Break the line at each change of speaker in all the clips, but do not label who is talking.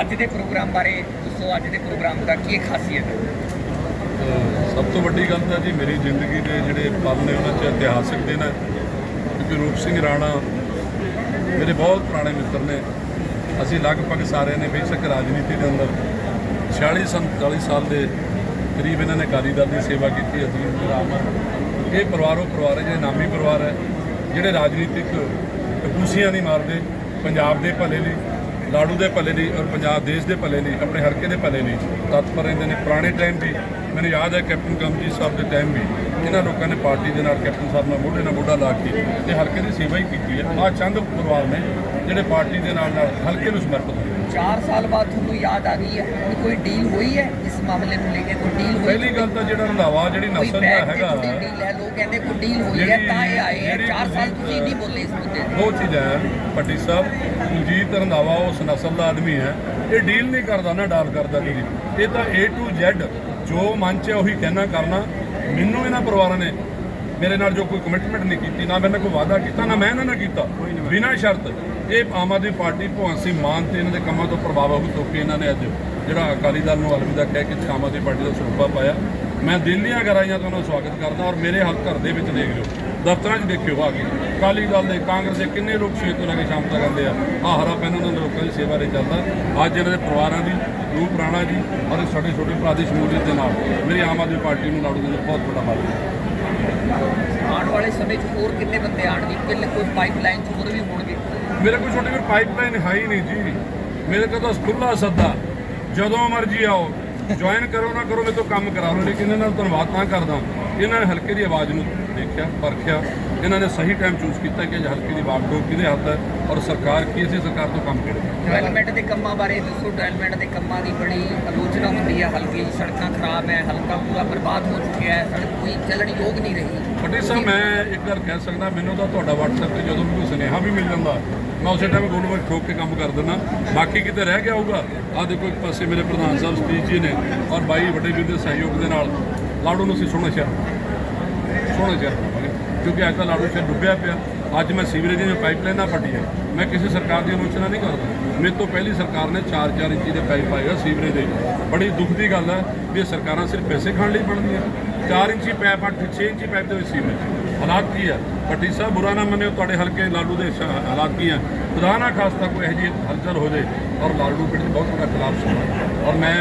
ਅੱਜ ਦੇ ਪ੍ਰੋਗਰਾਮ ਬਾਰੇ ਦੱਸੋ, ਅੱਜ ਦੇ ਪ੍ਰੋਗਰਾਮ ਦਾ ਕੀ ਖਾਸੀਅਤ ਹੈ?
ਸਭ ਤੋਂ ਵੱਡੀ ਗੱਲ ਤਾਂ ਜੀ ਮੇਰੀ ਜ਼ਿੰਦਗੀ ਦੇ ਜਿਹੜੇ ਪਲ ਨੇ, ਉਹਨਾਂ 'ਚ ਇਤਿਹਾਸਿਕ ਦਿਨ ਹੈ। ਕਿਉਂਕਿ ਰੂਪ ਸਿੰਘ ਰਾਣਾ ਮੇਰੇ ਬਹੁਤ ਪੁਰਾਣੇ ਮਿੱਤਰ ਨੇ। ਅਸੀਂ ਲਗਭਗ ਸਾਰਿਆਂ ਨੇ ਬੇਸ਼ੱਕ ਰਾਜਨੀਤੀ ਦੇ ਅੰਦਰ 46 47 ਸਾਲ ਦੇ ਕਰੀਬ ਇਹਨਾਂ ਨੇ ਅਕਾਲੀ ਦਲ ਦੀ ਸੇਵਾ ਕੀਤੀ, ਅਸੀਂ ਰਾਮ ਇਹ ਪਰਿਵਾਰੋਂ ਪਰਿਵਾਰ ਹੈ, ਜਿਹੜੇ ਨਾਮੀ ਪਰਿਵਾਰ ਹੈ, ਜਿਹੜੇ ਰਾਜਨੀਤਿਕ ਟਕੂਸੀਆਂ ਨਹੀਂ ਮਾਰਦੇ, ਪੰਜਾਬ ਦੇ ਭਲੇ ਲਈ। ਲਾੜੂ ਦੇ ਭਲੇ ਲਈ ਔਰ ਪੰਜਾਬ ਦੇਸ਼ ਦੇ ਭਲੇ ਲਈ, ਆਪਣੇ ਹਲਕੇ ਦੇ ਭਲੇ ਲਈ, ਤਤਪਰ ਰਹਿੰਦੇ ਨੇ, ਪੁਰਾਣੇ ਟਾਈਮ ਦੀ ਮੈਨੂੰ ਯਾਦ ਹੈ ਕੈਪਟਨ ਕਮਜੀ ਸਾਹਿਬ ਦੇ ਟਾਈਮ ਵੀ ਇਹਨਾਂ ਲੋਕਾਂ ਨੇ ਪਾਰਟੀ ਦੇ ਨਾਲ ਕੈਪਟਨ ਸਾਹਿਬ ਨਾਲ ਮੋਢੇ ਨਾਲ ਮੋਢਾ ਲਾ ਕੇ ਤੇ ਹਲਕੇ ਦੀ ਸੇਵਾ ਹੀ ਕੀਤੀ ਹੈ। ਆਹ ਚੰਦ ਪਰਿਵਾਰ ਨੇ ਜਿਹੜੇ ਪਾਰਟੀ ਦੇ ਨਾਲ ਨਾਲ ਹਲਕੇ ਨੂੰ ਸਮਰਪਿਤ ਹੋਏ
4 ਸਾਲ ਬਾਅਦ ਤੁਹਾਨੂੰ ਯਾਦ ਆ ਗਈ ਹੈ ਕਿ ਕੋਈ ਡੀਲ ਹੋਈ ਹੈ? ਇਸ ਮਾਮਲੇ ਨੂੰ ਲੈ ਕੇ ਕੋਈ ਡੀਲ ਹੋਈ
ਪਹਿਲੀ ਗੱਲ ਤਾਂ ਜਿਹੜਾ ਰੰਧਾਵਾ ਜਿਹੜੀ ਨਸਲ ਦਾ ਹੈਗਾ
ਡੀਲ ਹੈ ਲੋਕ ਕਹਿੰਦੇ ਕੋਈ ਡੀਲ ਹੋਈ ਹੈ ਤਾਂ ਇਹ ਆਏ ਹੈ।
ਜਿਹੜੀ
4 ਸਾਲ
ਤੁਸੀਂ-
ਨਹੀਂ ਬੋਲੇ ਇਸ ਮੁੱਦੇ ਤੇ।
ਦੋ ਚੀਜ਼ਾਂ ਹੈ ਭੱਟੀ ਸਾਹਿਬ ਕੁਲਜੀਤ ਰੰਧਾਵਾ ਉਸ ਨਸਲ ਦਾ ਆਦਮੀ ਹੈ। ਇਹ ਡੀਲ ਨਹੀਂ ਕਰਦਾ ਨਾ ਡਾਲ ਕਰਦਾ ਕਦੀ ਇਹ ਤਾਂ A to Z ਜੋ ਮਨ ਚ ਹੈ ਉਹੀ ਕਹਿਣਾ ਕਰਨਾ ਮੈਨੂੰ ਇਹਨਾਂ ਪਰਿਵਾਰਾਂ ਨੇ ਮੇਰੇ ਨਾਲ ਜੋ ਕੋਈ ਕਮਿਟਮੈਂਟ ਨਹੀਂ ਕੀਤੀ ਨਾ ਮੈਨੇ ਕੋਈ ਵਾਅਦਾ ਕੀਤਾ ਨਾ ਮੈਂ ਇਹਨਾਂ ਨਾਲ ਕੀਤਾ। ਬਿਨਾਂ ਸ਼ਰਤ ਇਹ ਆਮ ਆਦਮੀ ਪਾਰਟੀ ਭਗਵੰਤ ਸਿੰਘ ਮਾਨ ਤੇ ਇਹਨਾਂ ਦੇ ਕੰਮਾਂ ਤੋਂ ਪ੍ਰਭਾਵਿਤ ਹੋ ਕੇ ਇਹਨਾਂ ਨੇ ਅੱਜ ਜਿਹੜਾ ਅਕਾਲੀ ਦਲ ਨੂੰ ਅਲਵਿਦਾ ਕਹਿ ਕੇ ਆਮ ਆਦਮੀ ਪਾਰਟੀ ਦਾ ਸਰੂਪਾ ਪਾਇਆ। ਮੈਂ ਦਿਲ ਦੀਆਂ ਗਰਾਈਆਂ ਤੋਂ ਉਹਨਾਂ ਦਾ ਸਵਾਗਤ ਕਰਦਾ ਔਰ ਮੇਰੇ ਹੱਥ ਘਰ ਦੇ ਵਿੱਚ ਦੇਖ ਲਿਓ। ਦਫ਼ਤਰਾਂ 'ਚ ਦੇਖਿਓ ਆ ਕੇ। ਅਕਾਲੀ ਦਲ ਦੇ ਕਾਂਗਰਸ ਦੇ ਕਿੰਨੇ ਲੋਕ ਸਵੇਰ ਤੋਂ ਲੈ ਕੇ ਸ਼ਾਮ ਤੱਕ ਆਉਂਦੇ ਆ। ਆ ਹਰਾ ਪੈਨ ਉਹਨਾਂ ਦੇ ਲੋਕਾਂ ਦੀ ਸੇਵਾ ਲਈ ਚੱਲਦਾ। ਅੱਜ ਇਹਨਾਂ ਦੇ ਪਰਿਵਾਰਾਂ ਦੀ ਰੂਪ ਰਾਣਾ ਜੀ ਔਰ ਇਹ ਛੋਟੇ ਭਰਾ ਦੀ ਸ਼ਮੂਲੀਅਤ ਦੇ ਨਾਲ। ਮੇਰੀ ਆਮ ਆਦਮੀ ਪਾਰਟੀ ਨੂੰ ਲਾੜੂ ਦੇ ਬਹੁਤ ਵੱਡਾ ਹਾਲ ਹੈ।
ਆਉਣ ਵਾਲੇ ਸਮੇਂ 'ਚ ਹੋਰ ਕਿੰਨੇ ਬੰਦੇ ਆਣਗੇ ਕਿੰਨੇ ਕੋਈ ਪਾਈਪਲਾਈਨ 'ਚ ਹੋਰ ਵੀ ਹੋਣਗੇ?
ਮੇਰੇ ਕੋਲ ਛੋਟੀ ਜਿਹੀ ਪਾਈਪਲਾਈਨ ਹੈ ਹੀ ਨਹੀਂ ਜੀ। ਮੇਰੇ ਕੋਲ ਤਾਂ ਖੁੱਲਾ ਸੱਦਾ। ਜਦੋਂ ਮਰਜ਼ੀ ਆਓ। ਜੁਆਇਨ ਕਰੋ ਨਾ ਕਰੋ, ਮੇਰੇ ਤੋਂ ਕੰਮ ਕਰਾ ਲਓ। ਲੇਕਿਨ ਇਹਨਾਂ ਨਾਲ ਧੰਨਵਾਦ ਤਾਂ ਕਰਦਾ ਇਹਨਾਂ ਨੇ ਹਲਕੇ ਦੀ ਆਵਾਜ਼ ਨੂੰ ਦੇਖਿਆ, ਪਰਖਿਆ। ਇਹਨਾਂ ਨੇ ਸਹੀ ਟਾਈਮ ਚੂਜ਼ ਕੀਤਾ ਕਿ ਅੱਜ ਹਲਕੇ ਦੀ ਵਾਗਡੋਰ ਕਿਹਦੇ ਹੱਥ ਹੈ ਔਰ ਸਰਕਾਰ ਕੀ ਅਸੀਂ ਸਰਕਾਰ ਤੋਂ ਕੰਮ ਕਰੇ
ਡਿਵੈਲਪਮੈਂਟ ਦੇ ਕੰਮਾਂ ਬਾਰੇ ਦੱਸੋ ਡਿਵੈਲਪਮੈਂਟ ਦੇ ਕੰਮਾਂ ਦੀ ਬੜੀ ਆਲੋਚਨਾ ਹੁੰਦੀ ਹੈ ਹਲਕੇ ਸੜਕਾਂ ਖਰਾਬ ਹੈ ਹਲਕਾ ਪੂਰਾ ਬਰਬਾਦ ਹੋ ਚੁੱਕਿਆ ਹੈ ਸੜਕ ਕੋਈ ਚੱਲਣ ਯੋਗ ਨਹੀਂ ਰਹੀ।
ਪੱਟੀ ਸਾਹਿਬ ਮੈਂ ਇੱਕ ਗੱਲ ਕਹਿ ਸਕਦਾ ਮੈਨੂੰ ਤਾਂ ਤੁਹਾਡਾ WhatsApp ਤੇ ਜਦੋਂ ਵੀ ਕੋਈ ਸੁਨੇਹਾ ਵੀ ਮਿਲ ਜਾਂਦਾ ਮੈਂ ਉਸੇ ਟਾਈਮ ਗੋਲ ਵੱਲ ਠੋਕ ਕੇ ਕੰਮ ਕਰ ਦਿੰਦਾ। ਬਾਕੀ ਕਿਤੇ ਰਹਿ ਗਿਆ ਹੋਊਗਾ ਆਹ ਦੇਖੋ ਇੱਕ ਪਾਸੇ ਮੇਰੇ ਪ੍ਰਧਾਨ ਸਾਹਿਬ ਸਤੀਸ਼ ਜੀ ਨੇ ਔਰ ਬਾਈ ਵੱਡੇ ਵੀਰ ਦੇ ਸਹਿਯੋਗ ਦੇ ਨਾਲ ਲਾੜੂ ਨੂੰ ਅਸੀਂ ਸੋਹਣਾ ਸ਼ਹਿਰ ਸੋਹਣਾ ਸ਼ਹਿਰ ਕਿਉਂਕਿ ਅੱਜ ਤਾਂ ਲਾੜੂ ਸ਼ਹਿਰ ਡੁੱਬਿਆ ਪਿਆ। ਅੱਜ ਮੈਂ ਸੀਵਰੇਜ ਦੀਆਂ ਪਾਈਪਲਾਈਨਾਂ ਪੱਟੀਆਂ ਮੈਂ ਕਿਸੇ ਸਰਕਾਰ ਦੀ ਆਲੋਚਨਾ ਨਹੀਂ ਕਰਦਾ। ਮੇਰੇ ਤੋਂ ਪਹਿਲੀ ਸਰਕਾਰ ਨੇ 4-4 ਇੰਚੀ ਦੇ ਪਾਈਪ ਪਾਏ ਸੀਵਰੇਜ ਦੇ। ਬੜੀ ਦੁੱਖ ਦੀ ਗੱਲ ਹੈ ਵੀ ਇਹ ਸਰਕਾਰਾਂ ਸਿਰਫ ਪੈਸੇ ਖਾਣ ਲਈ ਬਣਦੀਆਂ। 4 ਇੰਚੀ ਪਾਈਪ 8 6 ਇੰਚੀ ਪਾਈਪ ਦੇ ਵਿੱਚ ਸੀਵਰੇਜ। ਹਾਲਾਤ ਕੀ ਹੈ ਪੱਟੀ ਸਾਹਿਬ, ਬੁਰਾ ਨਾ ਮੰਨਿਓ, ਤੁਹਾਡੇ ਹਲਕੇ ਲਾਡੂ ਦੇ ਹਾਲਾਤ ਕੀ ਹੈ ਖੁਦਾ ਨਾ ਖਾਸਤਾ ਕੋਈ ਇਹੋ ਜਿਹੀ ਹਲਚਲ ਹੋ ਜਾਏ ਔਰ ਲਾਡੂ ਪਿੰਡ ਬਹੁਤ ਵੱਡਾ ਖਿਲਾਫ ਸੁਣਾ ਔਰ ਮੈਂ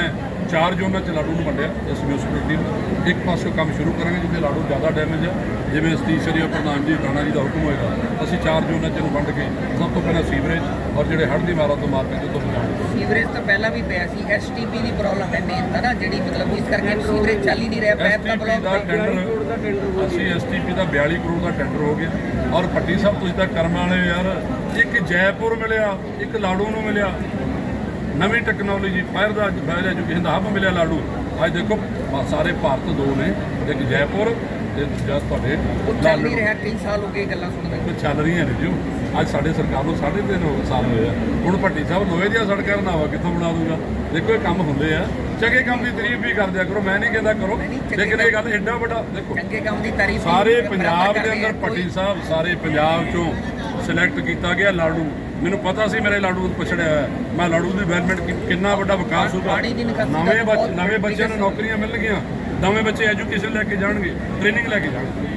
ਚਾਰ ਜ਼ੋਨਾਂ 'ਚ ਲਾਡੂ ਨੂੰ ਵੰਡਿਆ ਇਸ ਮਿਊਨਿਸਪੈਲਿਟੀ ਨੂੰ। ਇੱਕ ਪਾਸੇ ਕੰਮ ਸ਼ੁਰੂ ਕਰਾਂਗੇ, ਜਿੱਥੇ ਲਾਡੂ ਜ਼ਿਆਦਾ ਡੈਮੇਜ ਹੈ ਜਿਵੇਂ ਸਤੀਸ਼ ਸ਼ਰੀਆ ਪ੍ਰਧਾਨ ਜੀ ਰਾਣਾ ਜੀ ਦਾ ਹੁਕਮ ਹੋਏਗਾ ਅਸੀਂ ਚਾਰ ਜ਼ੋਨਾਂ 'ਚ ਇਹਨੂੰ ਵੰਡ ਕੇ ਸਭ ਤੋਂ ਪਹਿਲਾਂ ਸੀਵਰੇਜ ਔਰ ਜਿਹੜੇ ਹੜ੍ਹ ਦੀ ਮਾਰਾਂ ਤੋਂ ਮਾਰ ਕੇ ਤੋਂ ਬਚਾਉਣਾ
ਸੀਵਰੇਜ ਤਾਂ ਪਹਿਲਾਂ ਵੀ ਪਿਆ ਸੀ ਐਸਟੀਪੀ ਦੀ ਪ੍ਰੋਬਲਮ ਹੈ ਮੇਨ ਤਾਂ ਨਾ ਜਿਹੜੀ ਮਤਲਬ ਇਸ ਕਰਕੇ ਸੀਵਰੇਜ ਚੱਲ ਹੀ ਨਹੀਂ ਰਿਹਾ ਪੈਪ ਦਾ
ਐਸਟੀਪੀ ਦਾ
ਬਲੌਕ
ਟੈਂਡਰ ਅਸੀਂ ਐਸਟੀਪੀ ਦਾ 42 ਕਰੋੜ ਦਾ ਟੈਂਡਰ ਹੋ ਗਿਆ। ਔਰ ਪੱਟੀ ਸਾਹਿਬ ਤੁਸੀਂ ਤਾਂ ਕਰਮ ਵਾਲੇ ਯਾਰ। ਇੱਕ ਜੈਪੁਰ ਮਿਲਿਆ ਇੱਕ ਲਾੜੂ ਨੂੰ ਮਿਲਿਆ। ਨਵੀਂ ਟੈਕਨੋਲੋਜੀ ਫਾਇਰ ਦਾ ਫਾਇਰ ਐਜੂਕੇਸ਼ਨ ਦਾ ਹੱਬ ਮਿਲਿਆ ਲਾੜੂ। ਅੱਜ ਦੇਖੋ ਸਾਰੇ ਭਾਰਤ ਦੋ ਨੇ ਇੱਕ ਜੈਪੁਰ ਤੇ ਦੂਜਾ ਤੁਹਾਡੇ
ਉਹ ਚੱਲ ਨਹੀਂ ਰਿਹਾ ਕਈ ਸਾਲ ਹੋ ਗਏ ਗੱਲਾਂ ਸੁਣਦੇ
ਕੋਈ ਚੱਲ ਰਹੀਆਂ ਨੇ ਜੀ ਉਹ। ਅੱਜ ਸਾਡੇ ਸਰਕਾਰ ਨੂੰ ਸਾਢੇ ਤਿੰਨ ਹੋ- ਸਾਲ ਹੋਏ ਆ। ਹੁਣ ਭੱਟੀ ਸਾਹਿਬ ਲੋਹੇ ਦੀਆਂ ਸੜਕਾਂ ਬਣਾਵਾ ਕਿੱਥੋਂ ਬਣਾ ਦੂਗਾ? ਦੇਖੋ ਇਹ ਕੰਮ ਹੁੰਦੇ ਆ। ਚੰਗੇ ਕੰਮ ਦੀ ਤਾਰੀਫ ਵੀ ਕਰ ਦਿਆ ਕਰੋ ਮੈਂ ਨਹੀਂ ਕਹਿੰਦਾ ਕਰੋ।
ਨਹੀਂ, ਚੰਗੇ
ਲੇਕਿਨ ਇਹ ਗੱਲ ਐਡਾ ਵੱਡਾ ਦੇਖੋ
ਚੰਗੇ ਕੰਮ ਦੀ ਤਾਰੀਫ
ਸਾਰੇ ਪੰਜਾਬ ਦੇ ਅੰਦਰ ਭੱਟੀ ਸਾਹਿਬ ਸਾਰੇ ਪੰਜਾਬ ਚੋਂ ਸਿਲੈਕਟ ਕੀਤਾ ਗਿਆ ਲਾੜੂ ਮੈਨੂੰ ਪਤਾ ਸੀ ਮੇਰੇ ਲਾੜੂ ਨੂੰ ਪਛੜਿਆ ਹੋਇਆ। ਮੈਂ ਲਾੜੂ ਦੀ ਡਿਵੈਲਪਮੈਂਟ ਕਿੰਨਾ ਵੱਡਾ ਵਿਕਾਸ ਹੋਊਗਾ।
ਪਾਣੀ ਦੀ ਨਿਕਾਸੀ ਦਾ
ਨਵੇਂ ਬੱਚ-
ਬਹੁਤ
ਨਵੇਂ ਬੱਚਿਆਂ ਨੂੰ ਨੌਕਰੀਆਂ ਮਿਲਣਗੀਆਂ। ਨਵੇਂ ਬੱਚੇ ਐਜੂਕੇਸ਼ਨ ਲੈ ਕੇ ਜਾਣਗੇ ਟ੍ਰੇਨਿੰਗ ਲੈ ਕੇ ਜਾਣਗੇ।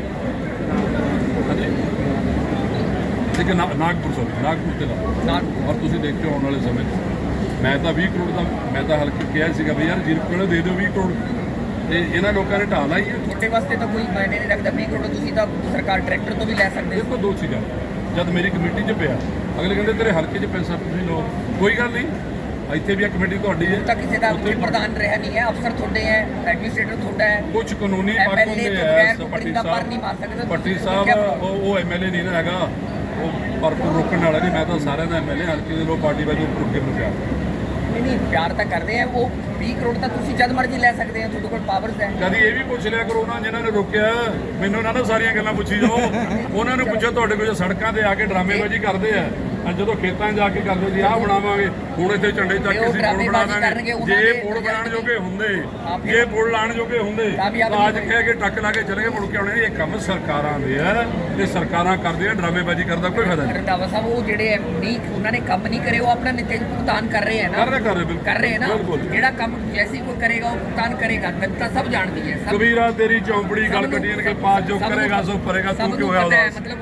ਲੇਕਿਨ ਨਾ- ਨਾਗਪੁਰ ਸੋਰੀ ਨਾਗਪੁਰ ਤੇ
ਨਾਲ
ਔਰ ਤੁਸੀਂ ਦੇਖਿਓ ਆਉਣ ਵਾਲੇ ਸਮੇਂ ਮੈਂ ਤਾਂ 20 ਕਰੋੜ ਦਾ ਮੈਂ ਤਾਂ ਹਲਕੇ ਕਿਹਾ ਸੀਗਾ ਵੀ ਯਾਰ ਜੀਰੋ ਕੋਲ ਦੇ ਦਿਓ 20 ਕਰੋੜ। ਤੇ ਇਹਨਾਂ ਲੋਕਾਂ ਨੇ ਢਾਲਾ ਹੀ ਹੈ।
ਤੁਹਾਡੇ ਵਾਸਤੇ ਤਾਂ ਕੋਈ ਮਾਇਨੇ ਨਹੀਂ ਰੱਖਦਾ। 20 ਕਰੋੜ ਤੁਸੀਂ ਤਾਂ ਸਰਕਾਰ ਟਰੈਕਟਰ ਤੋਂ ਵੀ ਲੈ ਸਕਦੇ ਹੋ।
ਦੇਖੋ ਦੋ ਚੀਜ਼ਾਂ। ਜਦ ਮੇਰੀ ਕਮੇਟੀ 'ਚ ਪਿਆ ਅਗਲੇ ਕਹਿੰਦੇ ਤੇਰੇ ਹਲਕੇ 'ਚ ਪੈਸਾ ਤੁਸੀਂ ਲਓ। ਕੋਈ ਗੱਲ ਨਹੀਂ। ਇੱਥੇ ਵੀ ਇਹ ਕਮੇਟੀ ਤੁਹਾਡੀ ਹੈ।
ਤਾਂ ਕਿਸੇ ਦਾ
ਉੱਥੇ
ਕੋਈ ਪ੍ਰਧਾਨ ਰਿਹਾ ਨਹੀਂ ਹੈ ਅਫਸਰ ਤੁਹਾਡੇ ਹੈ ਐਡਮਿਨਿਸਟ੍ਰੇਟਰ ਤੁਹਾਡਾ ਹੈ।
ਕੁਝ ਕਾਨੂੰਨੀ ਪੱਖ ਹੁੰਦੇ ਆ
ਮਾਰ ਸਕਦਾ।
ਸਾਹਿਬ
ਤੁਸੀਂ
ਸਾਹਿਬ ਉਹ ਐਮਐਲਏ ਨਹੀਂ ਨਾ ਹੈਗਾ। ਉਹ ਭਰਪੂਰ ਰੋਕਣ ਵਾਲਾ ਨਹੀਂ ਮੈਂ ਤਾਂ ਸਾਰਿਆਂ ਦਾ ਐਮਐਲਏ ਹਲਕੇ ਦੇ ਲੋਕ ਪਾਰਟੀ ਵਜੋਂ ਰੁਕੇ ਨੂੰ ਪਿਆ
ਨਹੀਂ ਨਹੀਂ ਪਿਆਰ ਤਾਂ ਕਰਦੇ ਆ ਉਹ 20 ਕਰੋੜ ਤਾਂ ਤੁਸੀਂ ਜਦ ਮਰਜ਼ੀ ਲੈ ਸਕਦੇ ਹੋ ਤੁਹਾਡੇ ਕੋਲ ਪਾਵਰਸ ਹੈ।
ਕਦੀ ਇਹ ਵੀ ਪੁੱਛ ਲਿਆ ਕਰੋ ਨਾ ਜਿਨ੍ਹਾਂ ਨੇ ਰੋਕਿਆ ਮੈਨੂੰ ਨਾ ਨਾ ਸਾਰੀਆਂ ਗੱਲਾਂ ਪੁੱਛੀ ਜਾਓ। ਉਹਨਾਂ ਨੂੰ ਪੁੱਛੋ ਤੁਹਾਡੇ ਕੋਲ ਸੜਕਾਂ ਤੇ ਆ ਕੇ ਡਰਾਮੇਬਾਜ਼ੀ ਕਰਦੇ ਆ। ਅੱਜ ਜਦੋਂ ਖੇਤਾਂ 'ਚ ਜਾ ਕੇ ਕਰਦੇ ਸੀ ਆਹ ਬਣਾਵਾਂਗੇ। ਹੁਣ ਇੱਥੇ ਝੰਡੇ ਚੱਕ
ਤੇ
ਕੇ ਅਸੀਂ ਪੁਲ ਬਣਾ ਦਾਂਗੇ ਜੇ ਪੁਲ ਬਣਾਉਣ ਜੋਗੇ ਹੁੰਦੇ ਜੇ ਪੁਲ ਲਾਣ ਜੋਗੇ ਹੁੰਦੇ ਤਾਂ ਅੱਜ ਕਹਿ ਕੇ ਟੱਕ ਲਾ ਕੇ ਚਲੇ ਮੁੜ ਕੇ ਆਉਣੇ ਇਹ ਕੰਮ ਸਰਕਾਰਾਂ ਦੇ ਆ ਇਹ ਸਰਕਾਰਾਂ ਕਰਦੀਆਂ ਡਰਾਮੇਬਾਜ਼ੀ ਕਰਦਾ ਕੋਈ ਫਾਇਦਾ ਨਹੀਂ।
ਰੰਦਾਵਾ ਸਾਹਿਬ ਉਹ ਜਿਹੜੇ ਨਹੀਂ ਉਹਨਾਂ ਨੇ ਕੰਮ ਨਹੀਂ ਕਰੇ ਉਹ ਆਪਣਾ ਨਿੱਤੇ ਭੁਗਤਾਨ ਕਰ ਰਹੇ ਹੈ ਨਾ।
ਕਰ ਰਹੇ ਕਰ ਰਹੇ ਬਿਲਕੁਲ।
ਕਰ ਰਹੇ ਨਾ। ਜਿਹੜਾ ਕੰਮ ਜੈਸੀ ਕੋਈ ਕਰੇਗਾ ਉਹ ਭੁਗਤਾਨ ਕਰੇਗਾ। ਜਨਤਾ ਸਭ ਜਾਣਦੀ ਹੈ ਸਭ।
ਕਬੀਰਾ ਤੇਰੀ ਚੌਂਪੜੀ ਗੱਲ ਕੱਢੀਆਂ ਕਿ ਪਾਸ ਜੋ ਕਰੇਗਾ ਸੋ
ਸਭ
ਤੂੰ ਕਿਉਂ ਹੋਇਆ
ਮਤਲਬ